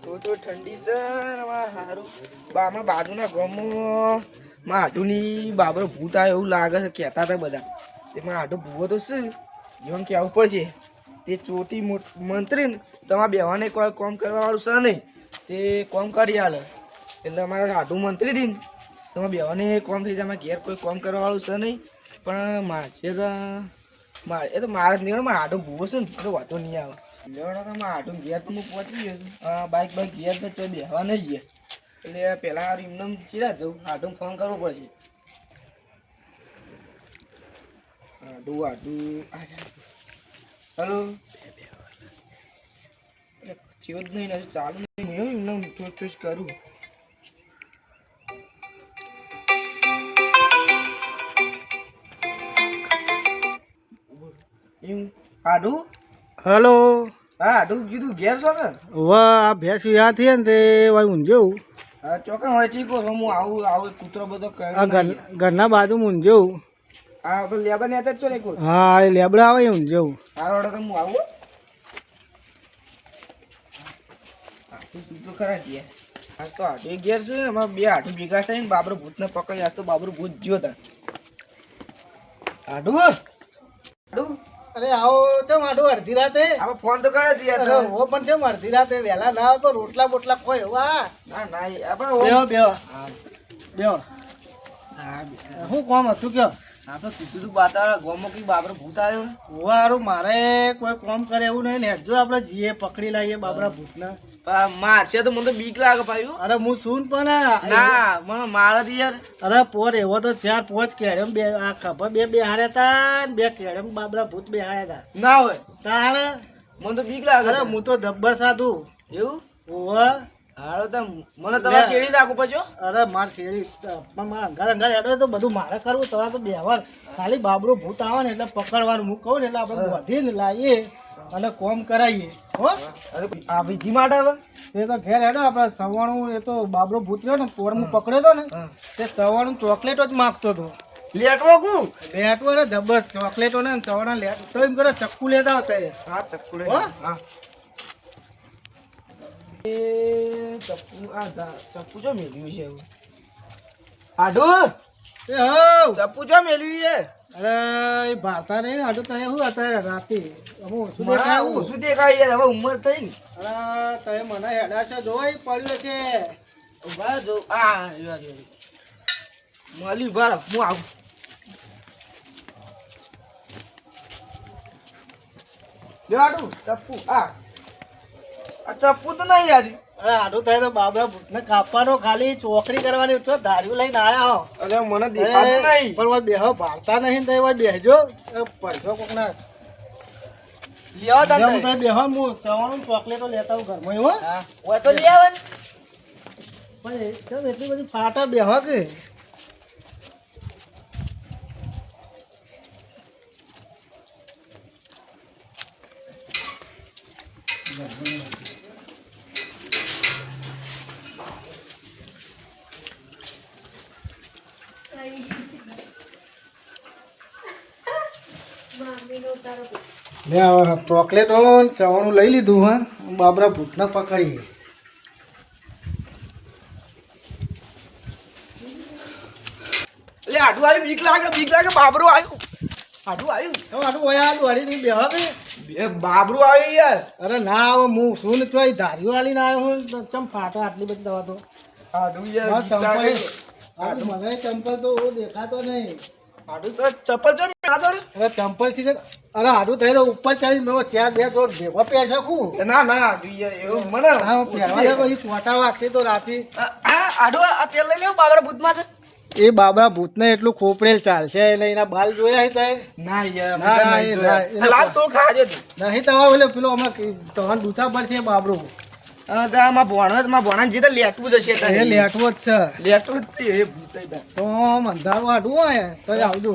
તો તો ઠંડી આમાં હારું. અમારા બાજુના ગામમાં માં હાટુની બાબરો ભૂત આવે એવું લાગે છે, કહેતા હતા બધા. તેમાં હાટુ ભૂવો તો શું જીવન કહેવું પડશે. તે ચોટી મંત્રી તમારા બેવાને કોઈ કોમ કરવા વાળું છે નહીં. તે કોમ કરી આલે. એટલે અમારે હાટુ મંત્રી હતી તમારા બેવાને કોમ થઈ જાય ઘેર કોઈ કોમ કરવા વાળું છે નહીં. પણ મારે તો મારે, એ તો મારે જ નહીં મારે હાટુ ભૂવો છે ને તો વાતો નહીં આવે. લેવાનો તો આટું ઘેર તો હું પહોંચી બાઇક બાઇક ઘેર તો તો નહીં ગયા એટલે પહેલાં એમને ચીરા જવું. હાટુ ફોન કરવો પડશે. હાટુ હાટુ હલો. થયો જ નહીં હજુ ચાલુ નહીં એમને ચોચ ચોચ કરું. એમ હાડું હલો. હા તું કીધું ઘેર છો કે? વાહ આ ભેંસ યાદ થઈ ને તે વાય ઊંઝ્યું હા ચોકન હોય ચીકો હું આવું આવું કૂતરો બધો આ ઘર ઘરના બાજુ ઊંઝ્યું હા તો લેબા ને હતા ને કોઈ? હા એ લેબડા આવે ઊંઝ્યું હારો તો હું આવું તો ખરા ગયા આજ તો હાટુ ઘેર છે અમારે બે હાટુ ભેગા થઈને બાબરો ભૂતને પકડી આજ તો બાબરો ભૂત જ્યો તા હાટુ અરે આવો ચમ આડું અડધી રાતે? આપણે ફોન તો કરે દિયા અરે હો પણ ચમ અડધી રાતે વહેલા ના આવે તો રોટલા બોટલા કોઈ વાહ ના ના આપણે બેહો બેહો. હા બેહો. હા કામ હતું કયો? આપણે કીધું તું બાતા ગોમો કઈ બાબરો ભૂત આવ્યો. ને વારું મારે કોઈ કોમ કરે એવું નહીં ને. જો આપણે જીએ પકડી લાવીએ બાબરા ભૂતને. મારશે તો મને તો બીક લાગે ભાઈ અરે હું સુન પણ ના મને મારે યાર. અરે પોર એવો તો ચાર પોચ કેડમ બે આ ખબર બે બે હાર્યા તા બે કેડમ બાબરા ભૂત બે હાર્યા ના હોય. તારે? મને તો બીક લાગે અરે હું તો ધબ્બર સાધું. એવું? ઓવા હાલો તો મને તમારે શેરી અરે માર શેરી પણ મારા અંગાર અંગાર હેડે તો બધું મારે કરવું તમારે તો બેહવાર. ખાલી બાબરો ભૂત આવે ને એટલે પકડવાનું. હું કહું ને એટલે આપણે વધીને લાવીએ અને કોમ કરાવીએ હો? આ વિધિ માટે હવે એ તો ઘેર હેડો આપણે સવાણું એ તો બાબરો ભૂત રહ્યો ને પોર હું. પકડ્યો હતો ને તે સવાણું ચોકલેટો જ માગતો હતો. લેટવો કુ? લેટવો ને ધબસ ચોકલેટો ને સવાણા લેટ તો એમ કરે ચક્કુ લેતા હતા એ. હા ચક્કુ હો? હા એ ચપ્પુ આ ચપ્પુ જો મેલ્યું છે એવું આઢુ એ હો ચપ્પુ જો મેલ્યું છે? અરે એ ભાતા નહીં આટલું તો શું અત્યારે રાતે અમુ ઓછું મારા દેખાય ઓછું દેખાય યાર હવે ઉંમર થઈ. ને અરે તમે મને હેડા છે જોઈ પડ્યો છે. ઊભા જો. આ. મળ્યું ઊભા રહો, હું આવું. લ્યો ચપ્પુ આ. ચપ્પુ તો નહીં યાર. અરે આડું થાય તો બાબરા ભૂતને કાપવાનો ખાલી ચોકડી કરવાની તો ધાર્યું લઈને આયા હો. અરે મને દેખાતું નહીં. પણ વાત બેહો ભારતા નહીં તો ઓય બેહજો. પડજો કોકના. લ્યો લેવા જેમ તઈ. તમે બેહો હું ચવાણું ચોકલેટો લેતા હું ઘરમાં હો. હા. ઓય તો લઈ આવે પણ કેમ એટલી બધી ફાટા બેહો કે? હવે ચોકલેટો ચવાણું લઈ લીધું હા બાબરા ભૂતના પકડીએ આટલું આવ્યું બીક લાગે બીક લાગે, બાબરું આવ્યું આઢું આવ્યું? તો આડું આડું બેહો કે બાબરું યાર. અરે ના આવો હું શું ને ચોય ધાર્યું આલીને આવ્યો હું. તો ચમ ફાટો આટલી બધી દવા તો. યાર. ચંપલ. આટલું મને ચંપલ તો ઓ દેખાતો નહીં. આડું તો ચંપલ જો ના દોડે અરે ચંપલ સીધે અરે આડું થઈ તો ઉપર ચડી મેં ચાર બે જોડ ભેગો પહેર શકું ના ના આડું યાર એવું મને હા પહેરવા પછી ફોટા વાગશે તો રાતે. આ આ આ તેલ લઈ લેવું બાબરા ભૂત માટે. એ બાબરા ભૂતને એટલું ખોપરેલ ચાલશે એટલે એના બાલ જોયા હતા ના યાર ના, ના ના, ના, લાલ તો ખાજો નહીં તમારે ઓલે પેલો અમાર તહન દૂધા પર છે બાબરો. આમાં ભોણો માં ભોણા જે તો લેટવું જશે એ લેટવો જ છે. લેટવું જ છે એ ભૂત. તો. આડું હોય તો આવજો.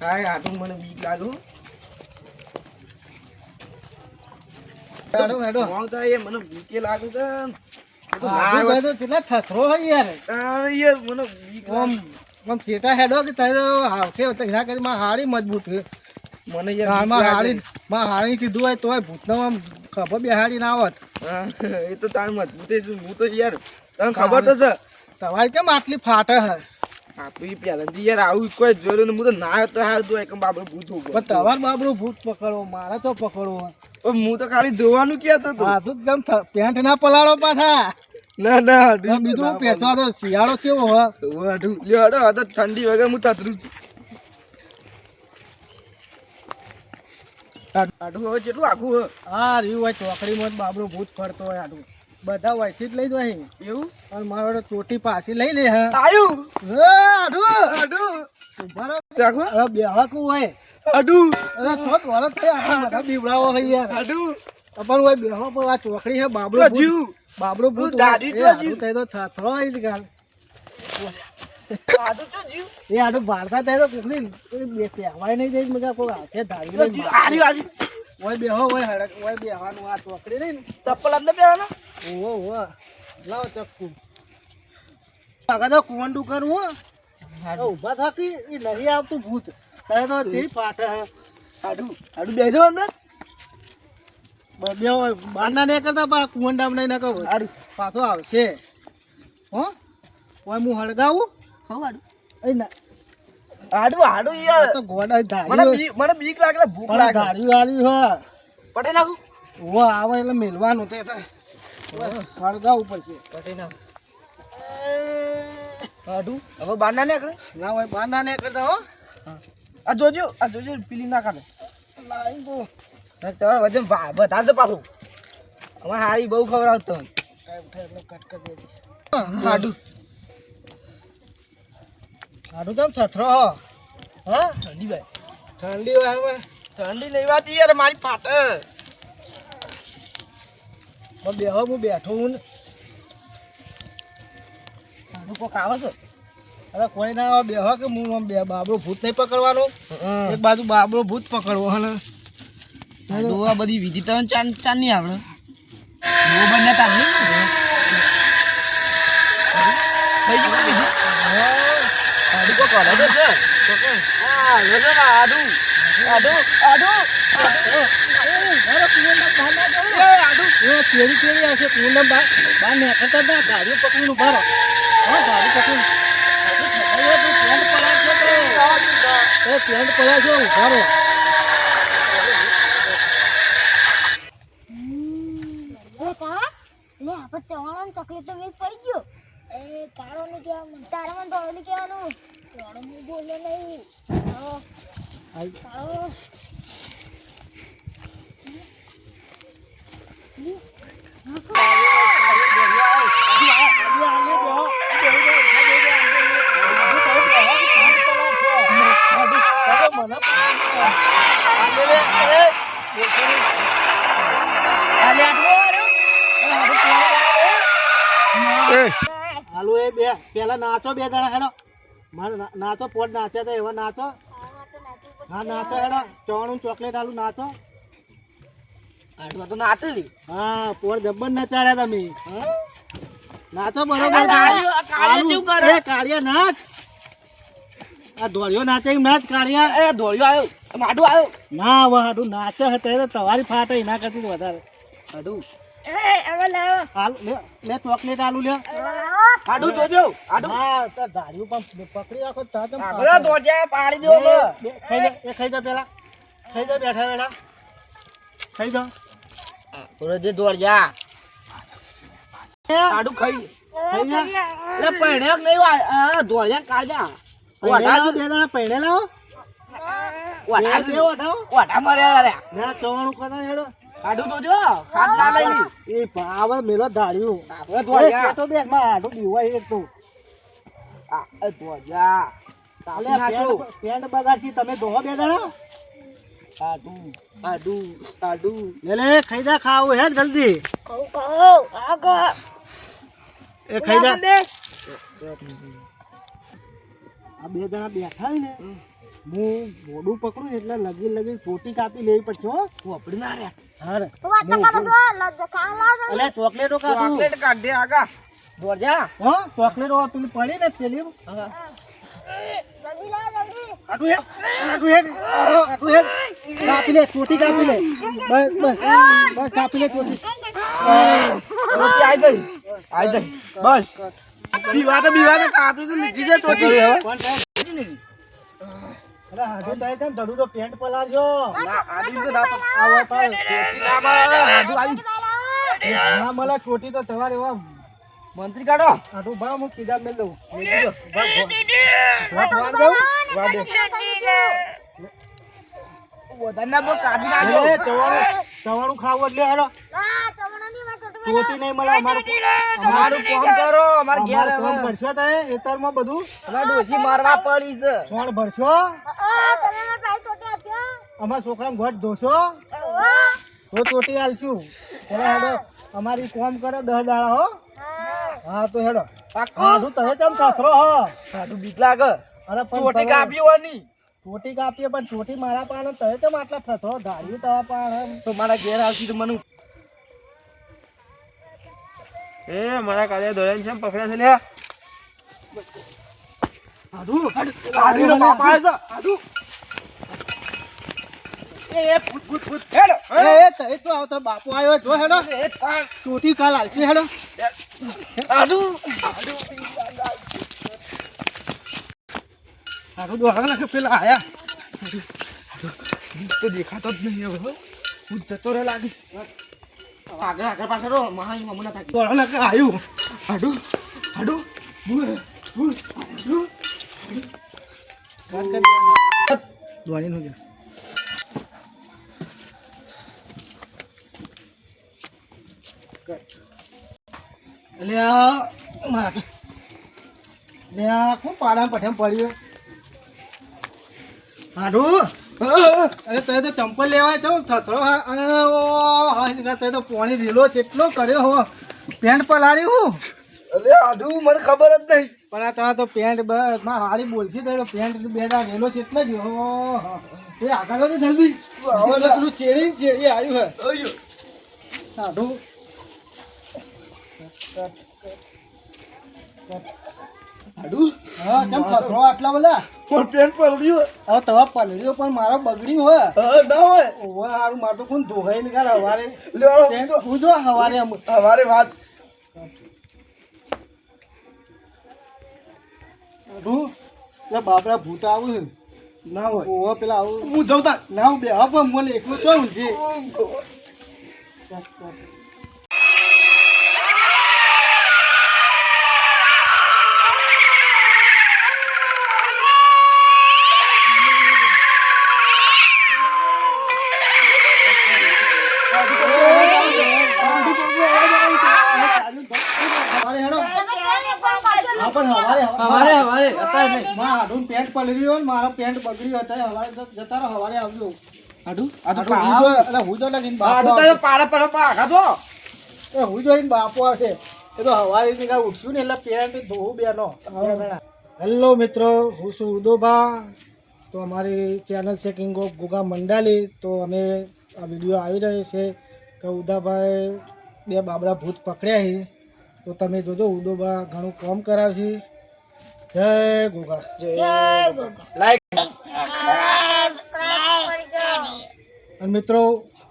હા આઢું મને બીક લાગે હેડો હેડો. એ મને બીકે લાગે છે. ના કેટલા થથરો હોય યાર. યાર મને બીક આમ છેટા હેડો કે તારે આવશે એના કરી માં હાડી મજબૂત મને યારમાં. હાડી માં હાડી કીધું હોય તોય ભૂતનો આમ ખબર બેહાડી ના આવત હા, એ તો તાર મજબૂત હું તો યાર તને ખબર તો છે. તમારી કેમ આટલી ફાટે હે? આપણી પહેલાથી યાર આવું કોઈ જોયું ને હું તો ના તો હાર તો એકમ બાબરો ભૂત ઊભો પણ તમારે બાબરું ભૂત પકડો મારે તો પકડો. હું તો ખાલી જોવાનું કહેતો હતો આ તો પેન્ટ ના પલાળો પાછા. ના ના બીજું પહેરતો તો શિયાળો કેવો હે? હાડું લ્યો હાડો આ તો ઠંડી વગર હું તતરું છું હવે કેટલું આખું હે? આ રહ્યું હોય ચોકડીમાં જ બાબરું ભૂત ફરતો હોય આટલું બધા વયથી જ લઈ જાય. એવું? અને મારો તો ચોટી પાછી લઈ લે હે. ઊભા રહો. રાખો. અરે બેહવાકું હોય. હાડું અરે થોત વરસ થઈ આટલા બધા બીવડાવો હોય યાર. હોય આ ચોકડી હે બાબરો જીવ બાબરું ભૂત તું. એ તો જીવ. થાય તો થાથરો આઈ જ ગાલ. હાડું તો જીવ. એ આડો બારતા તે તો કોકની બે પહેવાય નહીં જાય મગા કોઈ હાથે ધારી આરી આર્યું હોય બેહો હોય હડક હોય બેહવાનું આ ચોકડી રહી ને. ચપ્પલ અંદર પહેરવાનો? ઓહો ઓહો. લાવ ચક્કુ આગા તો કુંવંડું કરવું હો. તો ઊભા થાકી એ નહીં આવતું ભૂત. તે તો. તે પાઠ હાડું હાડું બેજો અંદર. બ- બહારના નહીં કરતા પા કુંવંડામ નહીં ના કહું હાડું પાછો આવશે. હો? હોય હું હળગાવું? ખાવ હાડું એ ના. હાડું હાડું યાર. તો ગોડા મને ધારી બીક મને બીક લાગે ને ભૂખ લાગે. ધારી વાળી હો પટે નાખું? આવે એટલે મેલવાનું તે. હળગાવું પડશે. પટે નાખું. હાડું? હવે બાર ના નીકળે ના હોય બહારના નહીં કરતા હો. આ જોજો આ જોજો પીલી ના કાઢે લાઈ તો તમારે વજન વધારજો પાછું. અમારે હારી બહુ ખબર આવતો કરી હાડું. આડું છથરો હો હા ઠંડી ભાઈ. ઠંડી હોય ઠંડી નહીં વાતી યાર મારી પાટે બેહો હું બેઠો હું ને. હાડું કોક આવે છે? અરે કોઈ ના બેહો કે હું બે બાબરો ભૂત નહીં પકડવાનો? એક બાજુ બાબરો ભૂત પકડવો હે બધી વિધિ તો ચાન ચાન નહીં આવડે. બહુ બંને તાર નહીં કેરી કેરી આવશે કુંવરડા બહાર બહાર નીકળતા હતા ગાડીઓ પકડીને ઊભા રહો. હા ગાડી પકડીને. પેન્ટ પડાવ છો તો એ પેન્ટ પડાવ છો ઊભા રહો લે આપણે ચવાણાની પડી ગયો. એ કાળો ને કેવાનું તારે મને ધોળો ને કેવાનું ધોળો હું બોલે નહીં. કાળો. કાળો હાલો એ બે પેલા નાચો બે જણા હેડો. મારે નાચો પોટ નાચ્યા હતા એવા નાચો. હા નાચો હેડો. ચવાણું ચોકલેટ આલુ નાચો. આટલું તો નાચે હા પોટ જબ્બર નચાડ્યા તમે. નાચો બરોબર. કાળિયો- નાચ. આ ધોળિયો નાચે એમ નાચ કાળિયા. એ ધોળિયો આવ્યો માડું આવ્યો ના હવે હાડું નાચે હતે તમારી ફાટે એના કરતી વધારે. હાડું. લે ચોકલેટ આલુ લે. હાડું જોજો હાડું. હા તો ધાર્યું પણ પકડી રાખો તો તમે આગળ ધોજે પાડી દો બે- બે- ખાઈ જા એ ખાઈ જા પેલા. ખાઈ જા બેઠા બેઠા ખાઈ જા. રોજે દોડજા હાડું ખાઈ. ખાઈ જા. એટલે પૈણ્યો નહીં આ દોડજા કાઢજા વાટા બે જણા પૈણે લાવો વાટા બે વઢાવો. વાટા માર્યા રે ના ચવાણું કરતા હેડો. હાડું જો ખાટ ના લઈ એ પાવર મેલો ધાર્યું. આપણે દોડજા શેઠો બેસમાં હાડું બીવાય એક તો. આ અલે કાપી નાખો પેન્ટ બગાડથી તમે ધોવો બે જણા. આડું લે લે ખાઈ જા ખાવું હે જલ્દી. કહું કહું આગળ. એ ખાઈ જા. આ બે જણા બેઠા ને હું મોડું પકડું એટલે લગી લગી પોટી કાપી લેવી પડશે હો. આપડી ના રે. હારે અલે ચોકલેટો કાપું. ચોકલેટ કાઢ દે આગા દોરજા હો ચોકલેટો પેલી પડી ને પેલી. હેડ. આટલું હેડ. કાપી લે ચોટી કાપી લે. બસ બસ. બસ કાપી લે ચોટી. ચોટી આઈ જઈ. આઈ જઈ. બસ. બીવા તો બીવા તો કાપી તો લીધી છે ચોટી. હવે. કોણ ચોટી તો તમારે એવા મંત્રી કાઢો. આટલું ભાવ હું કીધા મેલ દઉં. ભાવ વાળ દઉં? વાળ દે. વધારે ના કાઢી નાખો. ચવાણું ચવાણું ખાવું એટલે હેડો. તમને નહીં મળે અમારું અમારું કામ કરો અમાર ઘેર કામ હવે. કરશો તો એતરમાં બધું? અમાર ડોસી મારવા પડી છે. સોણ ભરશો? આ તમે મારા ભાઈ છોટે આપ્યો અમારા છોકરાને ઘોટ ધોશો? તો તોટી આલશું. ચલો હેડો અમારી કોમ કરો દહ દાડા હો. હા. તો હેડો. પાક્કું? હાડું તમે કેમ સાસરો હો? હાડુ બીક લાગે. અરે તમે- કાપી હોની ચોટી કાપીએ પણ ચોટી મારા પાનો તમે કેમ આટલા થતો ધાર્યું તમારા પાણ તો મારા ઘેર આવતી તો મને એ મારા કાલે દોડ્યા છે પકડ્યા છે લ્યા આદુ આદુ બાપ આવે છે આડુ એ ફૂટ ફૂટ ફૂટ. હેડો એ તઈ તો આવતો બાપુ આવ્યો જો હેડો. એ ચોટી કાલ આલશે હેડો. દોડા નાખે પેલા આયા. તો દેખાતો જ નહીં હવે હું. જતો રહે લાગીશ. આગળ આગળ પાછળ રહો. મહાઈ હમણાં થાકી દોડા નાખે આવ્યું હાડુ હાડુ કરી નું એટલે આ કોણ પાડા પઠેમ પડ્યું? હાડું. અરે તે તો ચંપલ લેવાય તો થથરો અને ઓ તે તો પોણી છે કેટલો કર્યો હો. પેન્ટ પલાળી હું? અરે આડુ મને ખબર જ નહીં. પણ આ તારા તો પેન્ટ બસમાં હારી બોલતી તો પેન્ટ બેડા રેલો છે એટલે જ હો એ આગળ તો જલ્દી ને. પેલું ચેડી ચેડી આવ્યું હે. અયો. હા કેમ આટલા બધા? પણ હવે તવા પલળ્યો પણ મારો બગડી હોય. હા ના હોય. ઓવા હારું મારે તો કોણ ધોવાઈ ને કાલ હવારે. હું જો હવારે આમ. વાત. બાપરા ભૂત આવું છે. ના હોય. ઓવા પેલા આવું. હું જવતા ના હું બે હા પણ મને એકલું તો ઊંઘી. પણ હવારે હવારે. હવારે અત્યારે નહીં. માં હાડું પેન્ટ પલળ્યું ને મારો પેન્ટ બગડ્યો હતો હવારે જતા રહો હવારે આવજો. આડુ આ તો હાડું હું જો- એટલે હું જો લગીને બાપો આડુ તો પાડા પાડા પાડા તો. એ હું જોઈને બાપો આવશે. એ તો હવારે થી કાંઈ ઉઠશું ને એટલે પેન્ટ ધોવું બેનો. હેલો મિત્રો હું છું ઉદોભા. તો અમારી ચેનલ છે કિંગ ઓફ ગુગા મંડાલી તો અમે આ વીડિયો આવી રહ્યો છે કે ઉદાભાઈ બે બાબરા ભૂત પકડ્યા છે. તો તમે જોજો ઉદોબા ઘણું કામ કરાવશે. જય ગોગા. જય લાઈક અને મિત્રો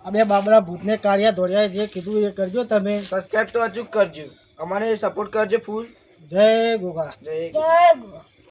આ બે બાબરા ભૂતને કાઢ્યા ધોળ્યા જે કીધું એ કરજો તમે. સબસ્ક્રાઇબ તો અચૂક કરજો. અમારે સપોર્ટ કરજો ફૂલ જય ગોગા. જય ગુરુ